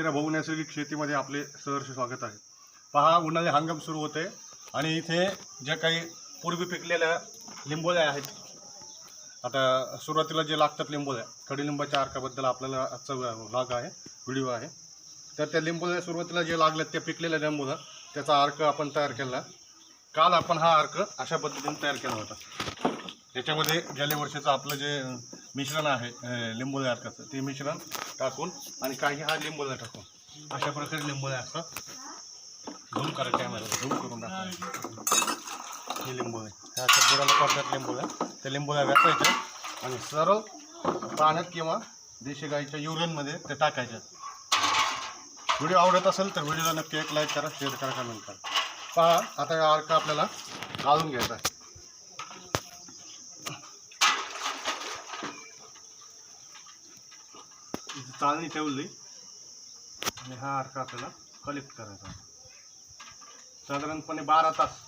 इंदिरा भाऊ नैसर्गिक शेतीमध्ये आपले सहर्ष स्वागत आहे. पहा उन्हाळी हंगाम सुरू होते आणि इथे ज्या काही पूर्वी पिकलेल्या लिंबोळ्या आहेत आता सुरुवातीला जे लागतात लिंबोळ्या कडुलिंबाच्या अर्काबद्दल आपल्याला आजचा भाग आहे व्हिडिओ आहे. तर त्या लिंबोळ्या सुरुवातीला जे लागल्यात त्या पिकलेल्या लिंबोला त्याचा अर्क आपण तयार केला. काल आपण हा अर्क अशा पद्धतीने तयार केला होता. याच्यामध्ये गेल्या वर्षाचं आपलं जे मिश्रण आहे लिंबू लिंबोळ्या अर्काचं ते मिश्रण टाकून आणि काही हा लिंबूला टाकून अशा प्रकारे लिंबू असतात झूम करा कॅमेरा झूम करून टाका. हे लिंबोळे ह्या अशा बुडाला पडतात लिंबोळ्या त्या लिंबूला व्यापायचं आणि सरळ पाण्यात किंवा देशी गाईच्या युरिनमध्ये ते टाकायच्या व्हिडिओ आवडत असेल तर व्हिडिओला नक्की एक लाईक करा शेअर करा कमेंट करा. पहा आता हा अर्क आपल्याला घालून घ्यायचा आहे. इथे चाळणी ठेवली. आणि हा अर्क आपल्याला कलेक्ट करायचा साधारणपणे बारा तास.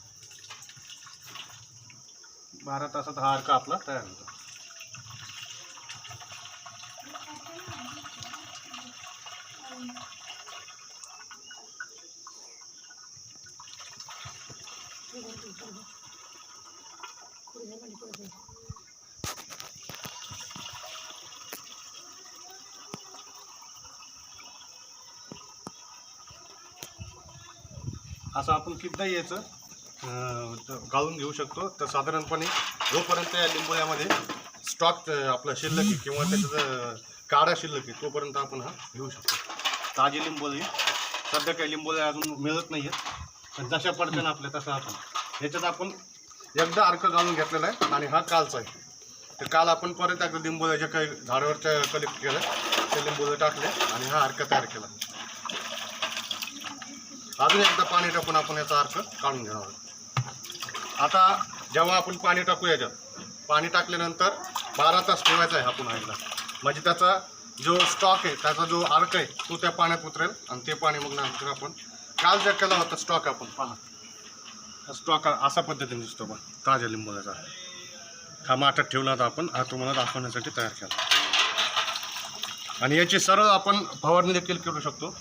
बारा तासात हा अर्क आपला तयार होतो. असं आपण कितीदा याचं गाळून घेऊ शकतो. तर साधारणपणे जोपर्यंत या लिंबोळ्यामध्ये स्टॉक आपला शिल्लक आहे किंवा त्याचं काढा शिल्लक आहे तोपर्यंत आपण हा घेऊ शकतो. ताजी लिंबोळी सध्या काही लिंबोळे अजून मिळत नाही आहेत पण जशा पडत्या आपल्या तसं आपण. ह्याच्यात आपण एकदा अर्क घालून घेतलेला आहे आणि हा कालचा आहे. तर काल आपण परत एकदा लिंबोळ्या ज्या काही झाडावरच्या कलेक्ट केलं ते लिंबोळे टाकले आणि हा अर्क तयार केला. अजून एकदा पाणी टाकून आपण याचा अर्क काढून घेणार आहोत. आता जेव्हा आपण पाणी टाकू याच्यात पाणी टाकल्यानंतर बारा तास ठेवायचा आहे आपण एकदा. म्हणजे त्याचा जो स्टॉक आहे त्याचा जो अर्क आहे तो त्या पाण्यात उतरेल आणि ते पाणी मग नंतर आपण काल ज्या केला होता स्टॉक आपण पहा. स्टॉक असा पद्धतीने दिसतो पण ताज्या लिंबूचा. हा माठात ठेवला होता आपण हा तुम्हाला दाखवण्यासाठी तयार केला. आणि याची सरळ आपण फवारणी देखील करू शकतो.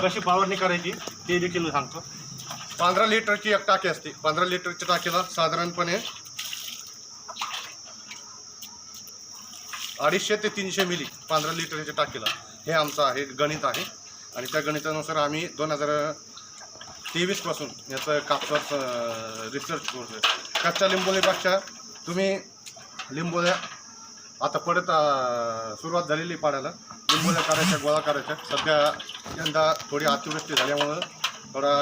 कशी फवारणी करायची ते देखील मी सांगतो. पंधरा लिटरची एक टाकी असते. पंधरा लिटरच्या टाकीला साधारणपणे अडीचशे ते तीनशे मिली पंधरा लिटरच्या टाकीला. हे आमचं आहे गणित आहे. आणि त्या गणितानुसार आम्ही दोन हजार तेवीसपासून याचं कापसावर रिसर्च करतोय. कच्च्या लिंबोलीपेक्षा तुम्ही लिंबोल्या आता परत सुरुवात झालेली पाडायला लिंबोल्या करायच्या गोळा करायच्या. सध्या यंदा थोडी अतिवृष्टी झाल्यामुळं थोडा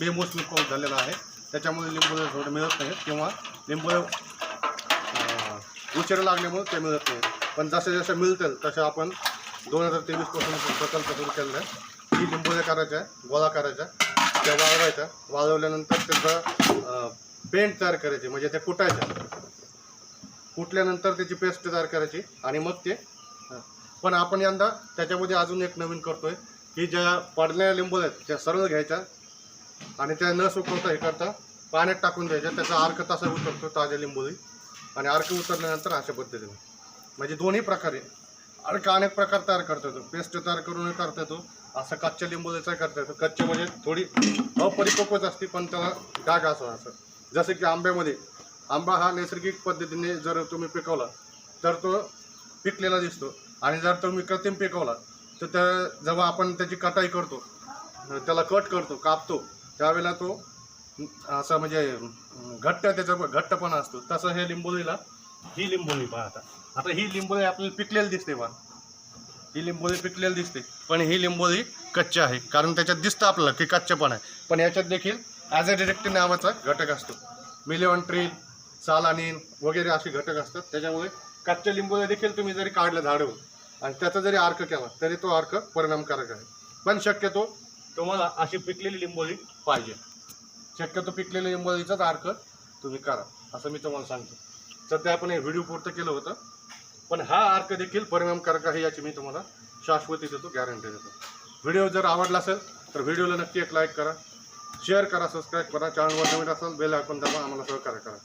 बेमोसमी पाऊस झालेला आहे. त्याच्यामुळे लिंबोल्या थोडं मिळत नाहीत किंवा लिंबोल्या उशीर लागल्यामुळे ते मिळत नाहीत पण जसं जसं मिळतील तसं आपण दोन हजार तेवीसपासून प्रकल्प सुरू केलेला आहे ही लिंबोल्या करायच्या गोळा करायच्या त्या वाळवायच्या. वाळवल्यानंतर त्याचा पेंट तयार करायचे म्हणजे ते कुटायच्या. कुटल्यानंतर त्याची पेस्ट तयार करायची आणि मग ते पण आपण यंदा त्याच्यामध्ये अजून एक नवीन करतोय की ज्या पडलेल्या लिंबू आहेत त्या सरळ घ्यायच्या आणि त्या न सुकवता हे करता पाण्यात टाकून द्यायच्या. त्याचा अर्क तसा उतरतो ताज्या लिंबोळी आणि अर्क उतरल्यानंतर अशा पद्धतीने. म्हणजे दोन्ही प्रकारे. अर्क अनेक प्रकार तयार करता येतो. पेस्ट तयार करून करता येतो. असं कच्च्या लिंबोळीचा करता येतो. कच्चे म्हणजे थोडी अपरिपक्वच असते पण त्याला डाग असं असं. जसं की आंब्यामध्ये. आंबा हा नैसर्गिक पद्धतीने जर तुम्ही पिकवला तर तो पिकलेला दिसतो. आणि जर तुम्ही कृत्रिम पिकवला तर त्या जेव्हा आपण त्याची कटाई करतो त्याला कट करतो कापतो त्यावेळेला तो असा म्हणजे घट्ट त्याचं घट्टपणा असतो. तसं हे लिंबोळीला ही लिंबोळी पहा आता. आता ही लिंबोळी आपल्याला पिकलेली दिसते पहा ही लिंबोळी पिकलेली दिसते. पण ही लिंबोळी कच्ची आहे. कारण त्याच्यात दिसतं आपल्याला की कच्चेपण आहे. पण याच्यात देखील ॲज अ डिरेक्टिव्ह नावाचा घटक असतो. मिलिवन ट्रील सालानीन वगैरे असे घटक असतात. त्याच्यामुळे कच्च्या लिंबोळ्या देखील तुम्ही जरी काढलं झाडवून आणि त्याचा जरी अर्क केला तरी तो अर्क परिणामकारक आहे. पण शक्यतो तुम्हाला अशी पिकलेली लिंबोळी पाहिजे. शक्यतो पिकलेल्या लिंबोळीचाच अर्क तुम्ही करा असं मी तुम्हाला सांगतो. सध्या आपण हे व्हिडिओ पुरतं केलं होतं पण हा अर्क देखील परिणामकारक आहे याची मी तुम्हाला शाश्वती देतो गॅरंटी देतो. व्हिडिओ जर आवडला असेल तर व्हिडिओला नक्की एक लाईक करा शेअर करा सबस्क्राईब करा चॅनलवर नवीन असाल बेल आयकॉन दाबा आम्हाला सहकार्य करा.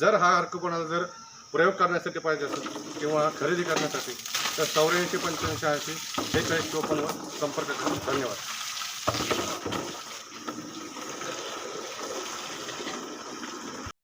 जर हा अर्क कोणाला जर प्रयोग करण्यासाठी पाहिजे असेल किंवा खरेदी करण्यासाठी तर चौऱ्याऐंशी पंच्याऐंशी ऐंशी शेहेचाळीस चोपन्नवर संपर्क करा. धन्यवाद.